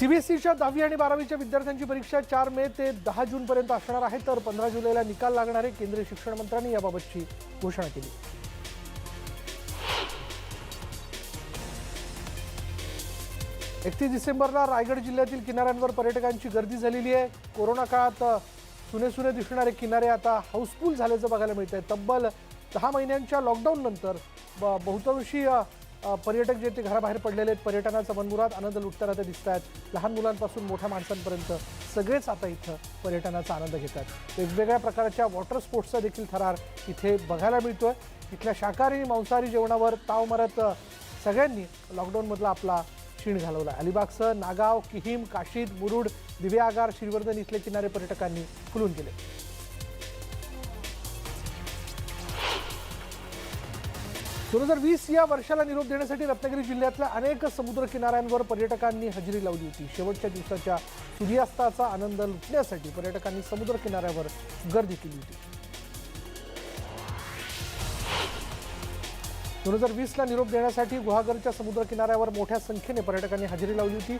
सीबीएसईच्या दहावी आणि बारावीच्या विद्यार्थ्यांची परीक्षा चार मे ते दहा जूनपर्यंत असणार आहे तर पंधरा जुलैला निकाल लागणार आहे केंद्रीय शिक्षण मंत्र्यांनी याबाबतची घोषणा केली. एकतीस डिसेंबरला रायगड जिल्ह्यातील किनाऱ्यांवर पर्यटकांची गर्दी झालेली आहे. कोरोना काळात सुने सुने दिसणारे किनारे आता हाऊसफुल झाल्याचं बघायला मिळत आहे तब्बल दहा महिन्यांच्या लॉकडाऊन नंतर ब- बहुतांशी पर्यटक जे ते घराबाहेर पडलेले आहेत पर्यटनाचा मनमुरात आनंद लुटताना ते दिसत आहेत लहान मुलांपासून मोठ्या माणसांपर्यंत सगळेच आता इथं पर्यटनाचा आनंद घेतात. वेगवेगळ्या प्रकारच्या वॉटर स्पोर्ट्सचा देखील थरार इथे बघायला मिळतोय. इथल्या शाकाहारी आणि मांसाहारी जेवणावर ताव मारत सगळ्यांनी लॉकडाऊनमधला आपला क्षीण घालवला. अलिबागसह नागाव किहीम काशीद मुरुड दिव्यागार श्रीवर्धन इथले किनारे पर्यटकांनी फुलून गेले. दोन हजार वीस या वर्षाला निरोप देण्यासाठी रत्नागिरी जिल्ह्यातल्या अनेक समुद्र किनाऱ्यांवर पर्यटकांनी हजेरी लावली होती. शेवटच्या दिवसाच्या सूर्यास्ताचा आनंद लुटण्यासाठी पर्यटकांनी समुद्र किनाऱ्यावर गर्दी केली होती. दोन हजार वीसला निरोप देण्यासाठी गुहागरच्या समुद्र किनाऱ्यावर मोठ्या संख्येने पर्यटकांनी हजेरी लावली होती.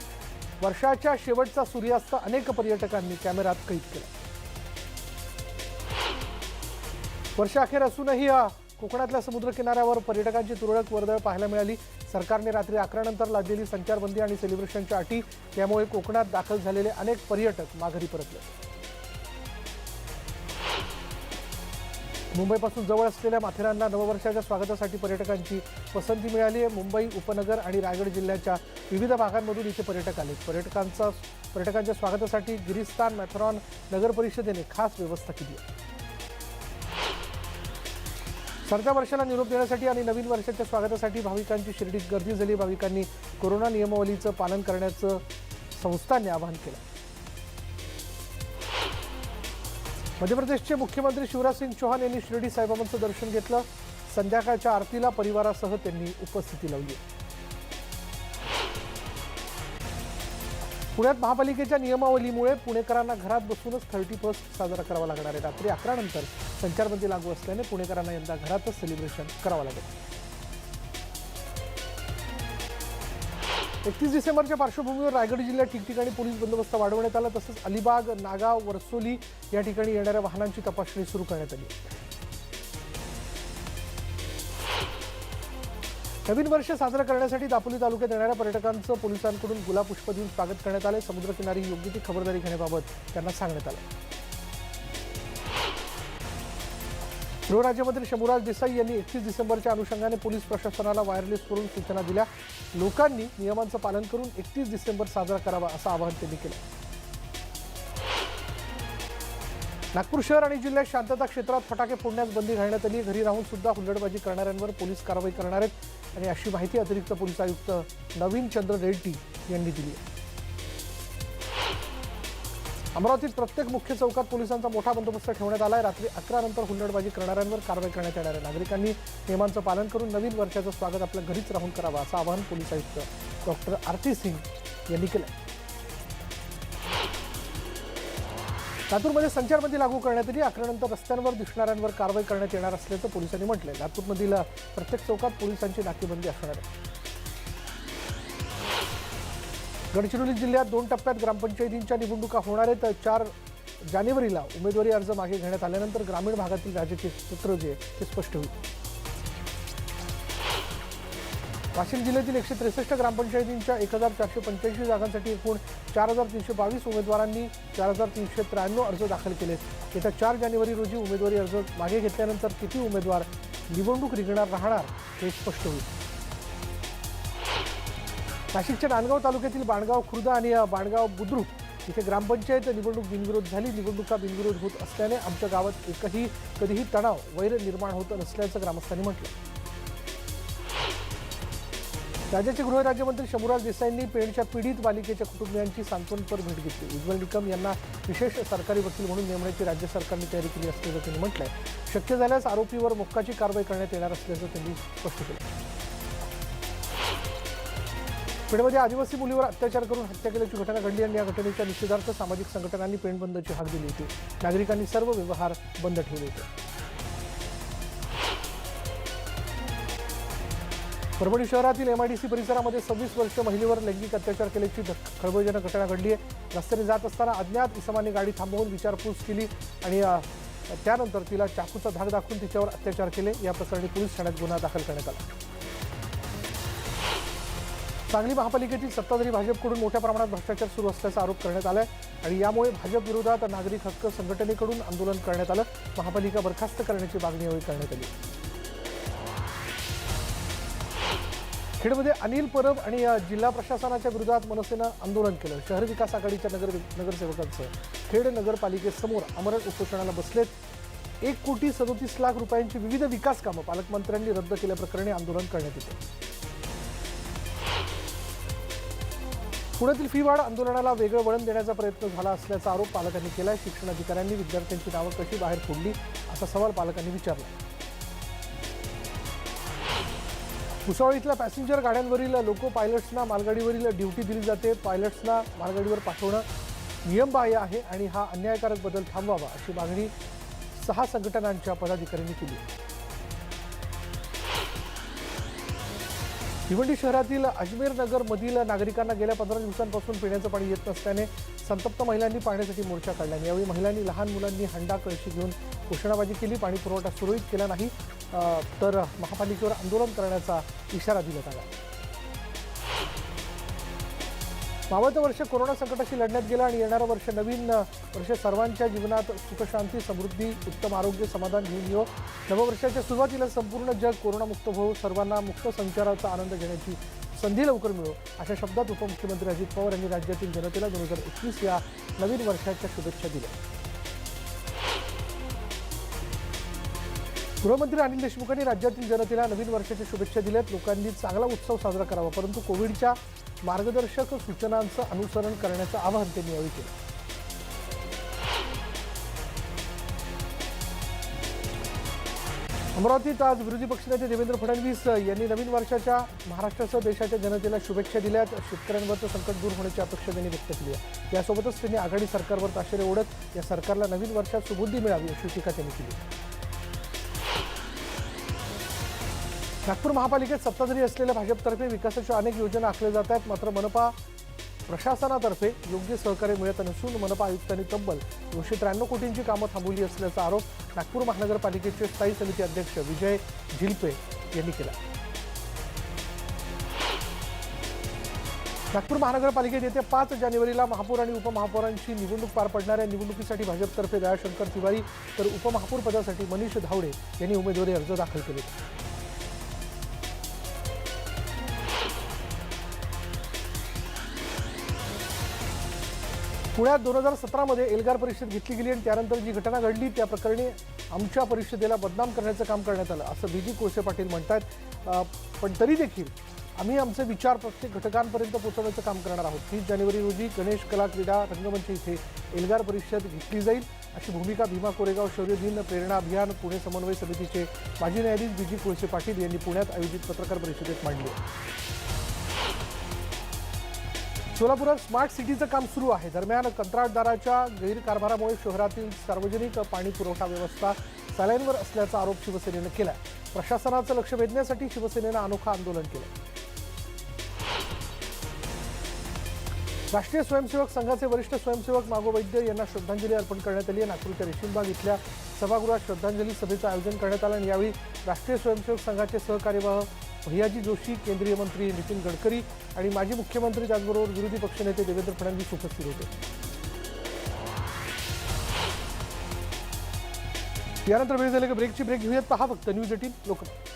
वर्षाच्या शेवटचा सूर्यास्त अनेक पर्यटकांनी कॅमेऱ्यात कैद केला. वर्षाखेर असूनही कोकणातल्या समुद्रकिनाऱ्यावर पर्यटकांची तुरळक वर्दळ पाहायला मिळाली. सरकारने रात्री अकरा नंतर लादलेली संचारबंदी आणि सेलिब्रेशनच्या अटी यामुळे कोकणात दाखल झालेले अनेक पर्यटक माघारी परतले. मुंबईपासून जवळ असलेल्या माथेरानला नववर्षाच्या स्वागतासाठी पर्यटकांची पसंती मिळाली आहे मुंबई उपनगर आणि रायगड जिल्ह्याच्या विविध भागांमधून इथे पर्यटक आले. पर्यटकांचा पर्यटकांच्या स्वागतासाठी गिरिस्तान मॅथरॉन नगर परिषदेने खास व्यवस्था केली आहे. सरत्या वर्षाला निरोप देण्यासाठी आणि नवीन वर्षाच्या स्वागतासाठी भाविकांची शिर्डीत गर्दी झाली. भाविकांनी कोरोना नियमावलीचं पालन करण्याचं संस्थांनी आवाहन केलं. मध्य प्रदेशचे मुख्यमंत्री शिवराज सिंग चौहान यांनी शिर्डी साईबाबांचं दर्शन घेतलं. संध्याकाळच्या आरतीला परिवारासह त्यांनी उपस्थिती लावली. पुण्यात महापालिकेच्या नियमावलीमुळे पुणेकरांना घरात बसूनच थर्टी फर्स्ट साजरा करावा लागणार आहे. रात्री अकरा नंतर संचारबंदी लागू असल्याने पुणेकरांना यंदा घरातच सेलिब्रेशन करावं लागेल. एकतीस डिसेंबरच्या पार्श्वभूमीवर रायगड जिल्ह्यात ठिकठिकाणी पोलीस बंदोबस्त वाढवण्यात आला तसंच अलिबाग नागाव वर्सोली या ठिकाणी येणाऱ्या वाहनांची तपासणी सुरू करण्यात आली. नवीन वर्ष साजरं करण्यासाठी दापोली तालुक्यात येणाऱ्या पर्यटकांचं पोलिसांकडून गुलापुष्प देऊन स्वागत करण्यात आले समुद्रकिनारी योग्य ती खबरदारी घेण्याबाबत त्यांना सांगण्यात आलं गृहराज्यमंत्री शंभूराज देसाई यांनी एकतीस डिसेंबरच्या अनुषंगाने पोलीस प्रशासनाला वायरलेस करून सूचना दिल्या. लोकांनी नियमांचं पालन करून एकतीस डिसेंबर साजरा करावा असं आवाहन त्यांनी केलं. नागपूर शहर आणि जिल्ह्यात शांतता क्षेत्रात फटाके फोडण्यास बंदी घालण्यात आली. घरी राहून सुद्धा हुल्लडबाजी करणाऱ्यांवर पोलीस कारवाई करणार आहेत. आणि अशी माहिती अतिरिक्त पोलीस आयुक्त नवीन चंद्र रेड्डी यांनी दिली आहे. अमरावतीत प्रत्येक मुख्य चौकात पोलिसांचा मोठा बंदोबस्त ठेवण्यात आला आहे रात्री अकरा नंतर हुल्लडबाजी करणाऱ्यांवर कारवाई करण्यात येणार आहे. नागरिकांनी नियमांचं पालन करून नवीन वर्षाचं स्वागत आपल्या घरीच राहून करावं असं आवाहन पोलीस आयुक्त डॉक्टर आरती सिंग यांनी केलं लातूरमध्ये संचारबंदी लागू करण्यात आली. अकरानंतर रस्त्यांवर दिसणाऱ्यांवर कारवाई करण्यात येणार असल्याचं पोलिसांनी म्हटलंय. लातूरमधील प्रत्येक चौकात पोलिसांची नाकेबंदी असणार आहे. गडचिरोली जिल्ह्यात दोन टप्प्यात ग्रामपंचायतींच्या निवडणुका होणार आहेत. चार जानेवारीला उमेदवारी अर्ज मागे घेण्यात आल्यानंतर ग्रामीण भागातील राजकीय चित्र जे ते स्पष्ट होईल. वाशिम जिल्ह्यातील एकशे त्रेसष्ट ग्रामपंचायतींच्या एक हजार चारशे पंच्याऐंशी जागांसाठी एकूण चार हजार तीनशे बावीस उमेदवारांनी चार हजार तीनशे त्र्याण्णव अर्ज दाखल केले येत्या चार जानेवारी रोजी उमेदवारी अर्ज मागे घेतल्यानंतर किती उमेदवार निवडणूक रिंगणार राहणार हे स्पष्ट होईल. नाशिकच्या नांदगाव तालुक्यातील बाणगाव खुर्दा आणि बाणगाव बुद्रुक इथे ग्रामपंचायत निवडणूक बिनविरोध झाली. निवडणुका बिनविरोध होत असल्याने आमच्या गावात एकही कधीही तणाव वैर निर्माण होत नसल्याचं ग्रामस्थांनी म्हटलं. राज्याचे गृहराज्यमंत्री शंभूराज देसाईंनी पेणच्या पीडित बालिकेच्या कुटुंबियांची सांत्वनपर भेट घेतली. उज्ज्वल निकम यांना विशेष सरकारी वकील म्हणून नेमण्याची राज्य सरकारने तयारी केली असल्याचं त्यांनी म्हटलंय. शक्य झाल्यास आरोपीवर मोक्काची कारवाई करण्यात येणार असल्याचं त्यांनी स्पष्ट केलं. पेणमध्ये आदिवासी मुलीवर अत्याचार करून हत्या केल्याची घटना घडली आणि या घटनेच्या निषेधार्थ सामाजिक संघटनांनी पेण बंदची हाक दिली होती. नागरिकांनी सर्व व्यवहार बंद ठेवले होते. परभणी शहरातील एमआयडीसी परिसरामध्ये सव्वीस वर्ष महिलेवर लैंगिक अत्याचार केल्याची खळबळजनक घटना घडली आहे. रस्त्याने जात असताना अज्ञात इसमांनी गाडी थांबवून विचारपूस केली आणि त्यानंतर तिला चाकूचा धाक दाखवून तिच्यावर अत्याचार केले. या प्रकरणी पोलीस ठाण्यात गुन्हा दाखल करण्यात आला. सांगली महापालिकेतील सत्ताधारी भाजपकडून मोठ्या प्रमाणात भ्रष्टाचार सुरू असल्याचा आरोप करण्यात आला आहे आणि यामुळे भाजप विरोधात नागरिक हक्क संघटनेकडून आंदोलन करण्यात आलं. महापालिका बरखास्त करण्याची मागणी यावेळी करण्यात आली. खेडमध्ये अनिल परब आणि जिल्हा प्रशासनाच्या विरोधात मनसेनं आंदोलन केलं. शहर विकास आघाडीच्या नगर नगरसेवकांचं खेड नगरपालिकेसमोर आमरण उपोषणाला बसलेत. एक कोटी सदोतीस लाख रुपयांची विविध विकास कामं पालकमंत्र्यांनी रद्द केल्याप्रकरणी आंदोलन करण्यात येतं. पुण्यातील फी वाढ आंदोलनाला वेगळं वळण देण्याचा प्रयत्न झाला असल्याचा आरोप पालकांनी केला शिक्षण अधिकाऱ्यांनी विद्यार्थ्यांची नावं कशी बाहेर फोडली असा सवाल पालकांनी विचारला. भुसावळ इथल्या पॅसेंजर गाड्यांवरील लोको पायलट्सना मालगाडीवरील ड्युटी दिली जाते. पायलट्सना मालगाडीवर पाठवणं नियमबाह्य आहे आणि हा अन्यायकारक बदल थांबवावा अशी मागणी सहा संघटनांच्या पदाधिकाऱ्यांनी केली. भिवंडी शहरातील अजमेर नगरमधील नागरिकांना गेल्या पंधरा दिवसांपासून पिण्याचं पाणी येत नसल्याने संतप्त महिलांनी पाण्यासाठी मोर्चा काढला. यावेळी महिलांनी लहान मुलांनी हंडा कळशी घेऊन घोषणाबाजी केली. पाणी पुरवठा सुरळीत केला नाही. तर महापालिकेवर आंदोलन करण्याचा इशारा दिला आला मावळतं वर्ष कोरोना संकटाशी लढण्यात गेलं आणि येणारं वर्ष नवीन वर्ष सर्वांच्या जीवनात सुखशांती समृद्धी उत्तम आरोग्य समाधान घेऊन येऊ नववर्षाच्या सुरुवातीला संपूर्ण जग कोरोनामुक्त होऊ सर्वांना मुक्त संचाराचा आनंद घेण्याची संधी लवकर मिळो. अशा शब्दात उपमुख्यमंत्री अजित पवार यांनी राज्यातील जनतेला दोन हजार एकवीस या नवीन वर्षाच्या शुभेच्छा दिल्या. गृहमंत्री अनिल देशमुखांनी राज्यातील जनतेला नवीन वर्षाच्या शुभेच्छा दिल्यात. लोकांनी चांगला उत्सव साजरा करावा परंतु कोविडच्या मार्गदर्शक सूचनांचं अनुसरण करण्याचं आवाहन त्यांनी यावेळी केलं. अमरावतीत आज विरोधी पक्षनेते देवेंद्र फडणवीस यांनी नवीन वर्षाच्या महाराष्ट्रासह देशाच्या जनतेला शुभेच्छा दिल्यात. शेतकऱ्यांवरचं संकट दूर होण्याची अपेक्षा त्यांनी व्यक्त केली आहे. यासोबतच त्यांनी आघाडी सरकारवर ताशेरे ओढत या सरकारला नवीन वर्षात सुबुद्धी मिळावी अशी टीका त्यांनी केली. नागपूर महापालिकेत सत्ताधारी असलेल्या भाजपतर्फे विकासाच्या अनेक योजना आखल्या जात आहेत. मात्र मनपा प्रशासनातर्फे योग्य सहकार्य मिळत नसून मनपा आयुक्तांनी तब्बल दोनशे त्र्याण्णव कोटींची कामं थांबवली असल्याचा आरोप नागपूर महानगरपालिकेचे स्थायी समिती अध्यक्ष विजय झिलपे यांनी केला. नागपूर महानगरपालिकेत येत्या पाच जानेवारीला महापौर आणि उपमहापौरांची निवडणूक पार पडणाऱ्या निवडणुकीसाठी भाजपतर्फे दयाशंकर तिवारी तर उपमहापौर पदासाठी मनीष धावडे यांनी उमेदवारी अर्ज दाखल केले. पुण्यात दोन हजार सतरामध्ये एल्गार परिषद घेतली गेली आणि त्यानंतर जी घटना घडली त्या प्रकरणी आमच्या परिषदेला बदनाम करण्याचं काम करण्यात आलं असं बी जी कोळसे पाटील म्हणतात आहेत पण तरी देखील आम्ही आमचे विचार प्रत्येक घटकांपर्यंत पोहोचवण्याचं काम करणार आहोत. तीस जानेवारी रोजी गणेश कला क्रीडा रंगमंच इथे एल्गार परिषद घेतली जाईल अशी भूमिका भीमा कोरेगाव शौर्य दिन प्रेरणा अभियान पुणे समन्वय समितीचे माजी न्यायाधीश बी जी कोळसे पाटील यांनी पुण्यात आयोजित पत्रकार परिषदेत मांडली. सोलापुरात स्मार्ट सिटीचं काम सुरू आहे. दरम्यान कंत्राटदाराच्या गैरकारभारामुळे शहरातील सार्वजनिक पाणी पुरवठा व्यवस्था चाल्यांवर असल्याचा आरोप शिवसेनेनं केला प्रशासनाचं लक्ष वेधण्यासाठी शिवसेनेनं अनोखं आंदोलन केलं राष्ट्रीय स्वयंसेवक संघाचे वरिष्ठ स्वयंसेवक मागो वैद्य यांना श्रद्धांजली अर्पण करण्यात आली. आहे नागपूरच्या रेशीमबाग इथल्या सभागृहात श्रद्धांजली सभेचं आयोजन करण्यात आलं आणि यावेळी राष्ट्रीय स्वयंसेवक संघाचे सहकार्यवाह भैयाजी जोशी केंद्रीय मंत्री नितीन गडकरी आणि माजी मुख्यमंत्री त्याचबरोबर विरोधी पक्षनेते देवेंद्र फडणवीस उपस्थित होते. यानंतर वेळ झाले की ब्रेकची ब्रेक घेऊयात. पहा फक्त न्यूज एटीन लोकमत.